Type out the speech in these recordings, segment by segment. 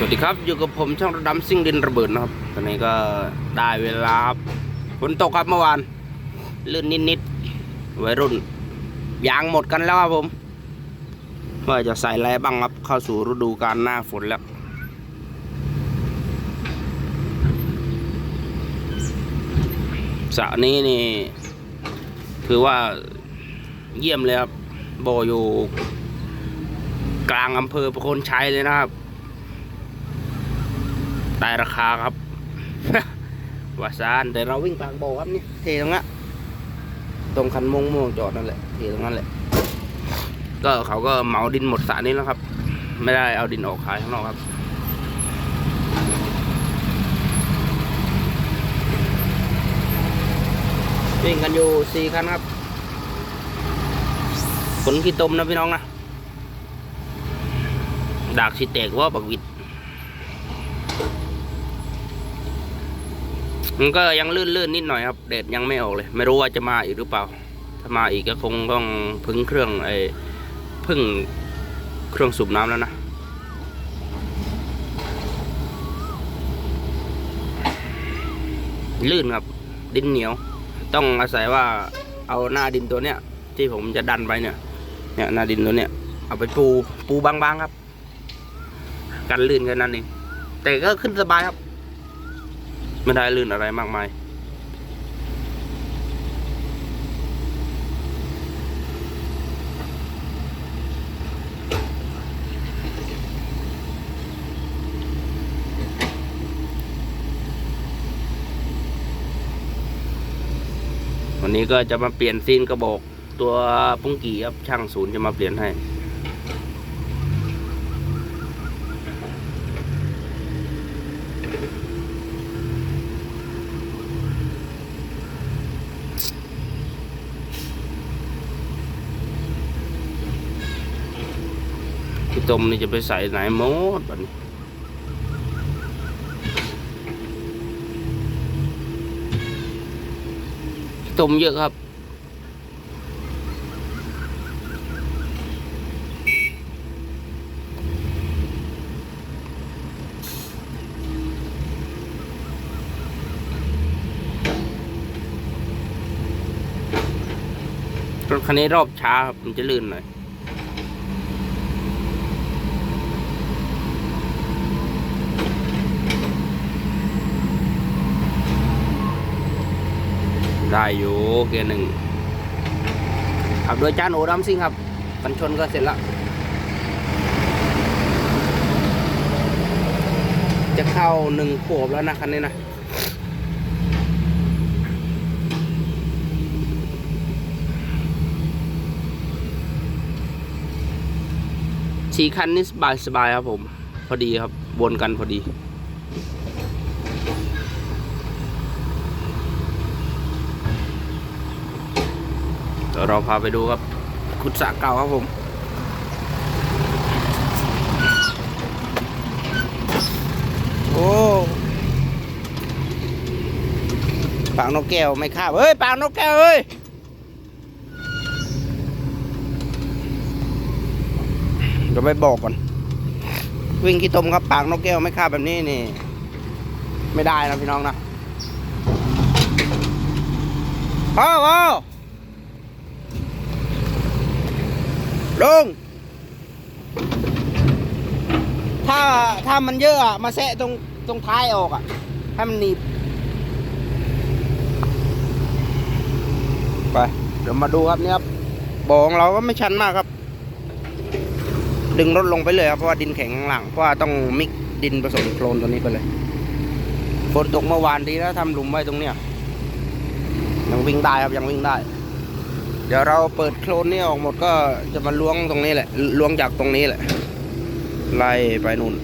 สวัสดีครับอยู่กับผมช่างระดำซิ่งดินระเบิดนะครับ ตอนนี้ก็ได้เวลาครับฝนตกครับเมื่อวานลื่นนิดๆวัยรุ่นยางหมดกันแล้วครับผมว่าจะใส่อะไรบ้างครับเข้าสู่ฤดูกาลหน้าฝนแล้วสระนี้นี่คือว่าเยี่ยมเลยครับโบอยู่กลางอำเภอประโคนชัยเลยนะครับ ได้ราคาครับว่าซานแต่เราวิ่งกลางโบครับนี่เทตรงนั้นตรงคันม่วงม่วงจอดนั่นแหละเทตรงนั้นแหละ ก็เขาก็เหมาดินหมดสระนี้แล้วครับ ไม่ได้เอาดินออกขายข้างนอกครับวิ่งกันอยู่สี่คันครับขนขี้ตมนะพี่น้องนะดากสิแตกว่าบักวิด มันก็ยังลื่นๆนิดหน่อยครับแดดยังไม่ออกเลย ไม่รู้ว่าจะมาอีกหรือเปล่า ถ้ามาอีกก็คงต้องพึ่งเครื่องไอ้พึ่งเครื่องสูบน้ำแล้วนะลื่นครับ ดินเหนียว ต้องอาศัยว่าเอาหน้าดินตัวเนี้ย ที่ผมจะดันไปเนี่ย เนี่ยหน้าดินตัวเนี้ยเอาไปปูปูบางๆครับ กันลื่นแค่นั้นเองแต่ก็ขึ้นสบายครับ ไม่ได้ลื่นอะไรมากมายวันนี้ก็จะมาเปลี่ยนซีนกระบอกตัวปุ้งกี่ครับช่างศูนย์จะมาเปลี่ยนให้ ต้มนี่จะไปใส่ไหนหมดบัดนี้พี่ต้มเยอะครับรถคันนี้รอบช้าครับมันจะลื่นหน่อย ได้อยู่เกียร์หนึ่งขับโดยจานโอดัมซิงครับกันชนก็เสร็จละจะเข้าหนึ่งขวบแล้วนะคันนี้นะสี่คันนี่สบายสบายครับผม พอดีครับวนกันพอดี ดี๋ยวเราพาไปดูครับขุดสระเก่าครับผมโอ้ปากนกแก้วไม่คาบเฮ้ยปากนกแก้วเฮ้ยเดี๋ยวไปบอกก่อน วิ่งขี้ตมครับปากนกแก้วไม่คาบแบบนี้นี่ ไม่ได้นะพี่น้องนะพ่อพ่อ ลุงถ้าถ้ามันเยอะอะมาแซะตรงตรงท้ายออกอะให้มันหนีบ ไป เดี๋ยวมาดูครับเนี่ยครับบ่อของเราก็ไม่ชันมากครับ ดึงรถลงไปเลยครับ เพราะว่าดินแข็งข้างหลัง เพราะว่าต้องมิกดินผสมโคลนตัวนี้ไปเลย ฝนตกเมื่อวานดีแล้วทำหลุมไว้ตรงเนี้ยยังวิ่งได้ครับยังวิ่งได้ เดี๋ยวเราเปิดโคลนนี่ออกหมดก็จะมาล้วงตรงนี้แหละล้วงจากตรงนี้แหละ ไล่ไปนู่น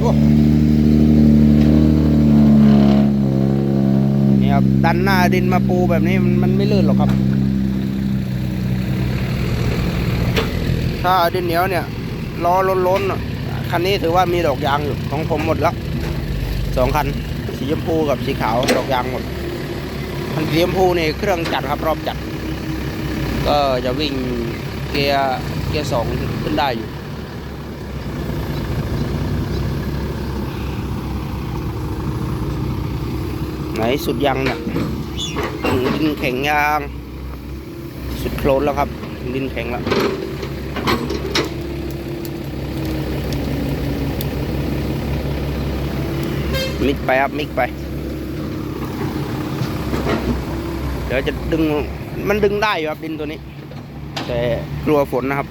โอ้ ครับ ดันหน้าดินมาปูแบบนี้มันไม่ลื่นหรอกครับ ถ้าดินเหนียวเนี่ยล้อล้นๆอะคันนี้ถือว่ามีดอกยางอยู่ของผมหมดแล้วสองคันสีชมพูกับสีขาวดอกยางหมดคันสีชมพูนี่เครื่องจัดครับรอบจัด ก็จะวิ่งเกียร์เกียร์สองขึ้นได้อยู่ ไหนสุดยังเนี่ยดินแข็งยาง สุดโคลนแล้วครับ ดินแข็งแล้วมิกไปครับมิกไป เดี๋ยวจะดึงมันดึงได้อยู่ครับดินตัวนี้ แต่กลัวฝนนะครับ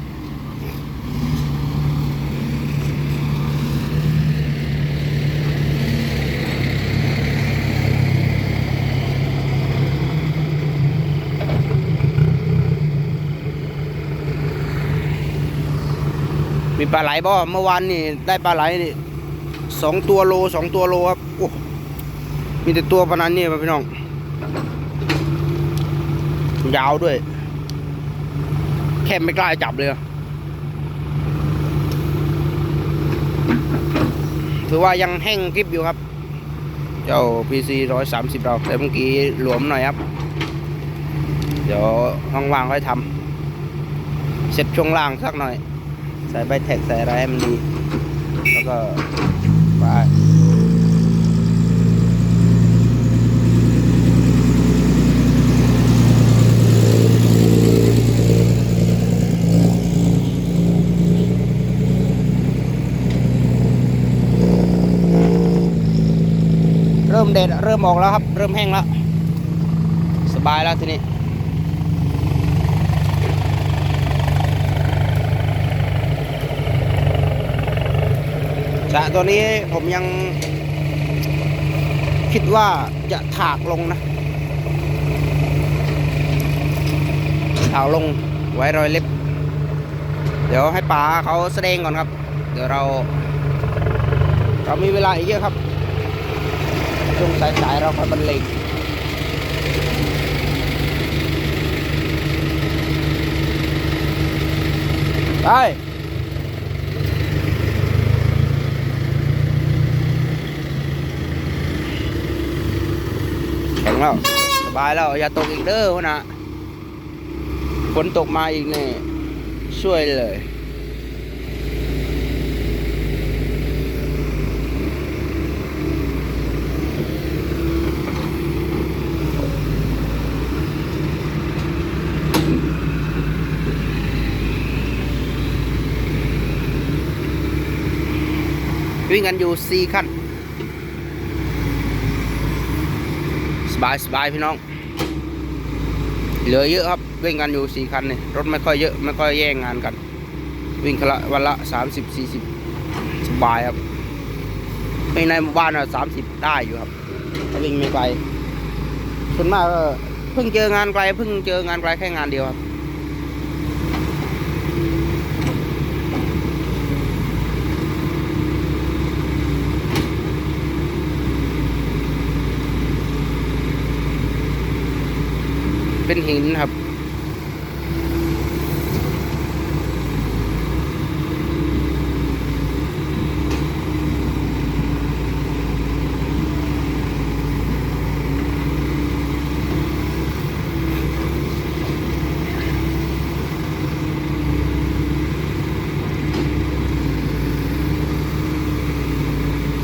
มีปลาไหลบ่เมื่อวานนี่ได้ปลาไหลนี่สองตัวโลสองตัวโลครับโอ้มีแต่ตัวพนันนี่ครับพี่น้อง ยาวด้วย แค่ไม่กล้าจับเลยถือว่ายังแห้งกริบอยู่ครับ เจ้า PC ร้อยสามสิบเราแต่เมื่อกี้หลวมหน่อยครับ เดี๋ยวว่างค่อยทำเสร็จช่วงล่างสักหน่อย ใส่ใบแท็กใส่อะไรให้มันดี แล้วก็ไปเริ่มเด็ดเริ่มออกแล้วครับ เริ่มแห้งแล้ว สบายแล้วทีนี้ ระตัวนี้ผมยังคิดว่าจะถากลงนะ ถากลงไว้รอยเล็บ เดี๋ยวให้ป๋าเขาแสดงก่อนครับ เดี๋ยวเรา เรามีเวลาอีกเยอะครับช่วงสายๆเราค่อยบรรเลงไป แข็งแล้ว สบายแล้ว อย่าตกอีกเด้อนะฝนตกมาอีกนี่ช่วยเลยวิ่งกันอยู่สี่ขั้น บายสบายพี่น้อง เหลือเยอะครับวิ่งกันอยู่สี่คันนี่รถไม่ค่อยเยอะไม่ค่อยแย่งงานกัน วิ่งคละวันละสามสิบสี่สิบสบายครับวิ่งในหมู่บ้านอะสามสิบได้อยู่ครับวิ่งไม่ไกลส่วนมากเพิ่งเจองานไกลเพิ่งเจองานไกลแค่งานเดียวครับ เป็นหินครับ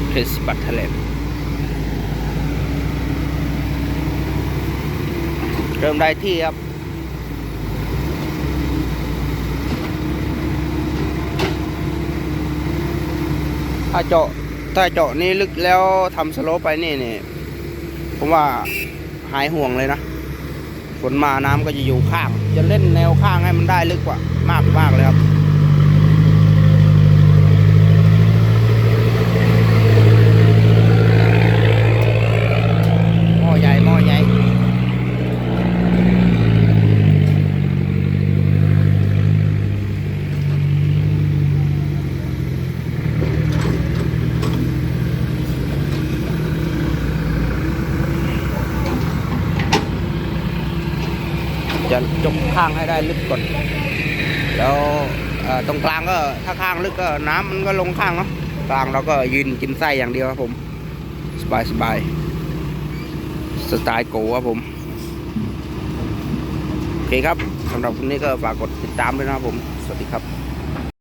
เพสบัต เริ่มได้ที่ครับถ้าเจาะถ้าเจาะนี่ลึกแล้วทำสโลปไปนี่นี่ผมว่าหายห่วงเลยนะฝนมาน้ำก็จะอยู่ข้าง จะเล่นแนวข้างให้มันได้ลึกกว่ามากมากเลยครับ หม้อใหญ่หม้อใหญ่ จะจกข้างให้ได้ลึกก่อน แล้วตรงกลางก็ถ้าข้างลึกก็น้ำมันก็ลงข้างเนาะกลางเราก็ยืนกินไส้อย่างเดียวครับผม สบายสบายสไตล์โกครับผมโอเคครับสำหรับวันนี้ก็ฝากกดติดตามด้วยนะครับผม สวัสดีครับ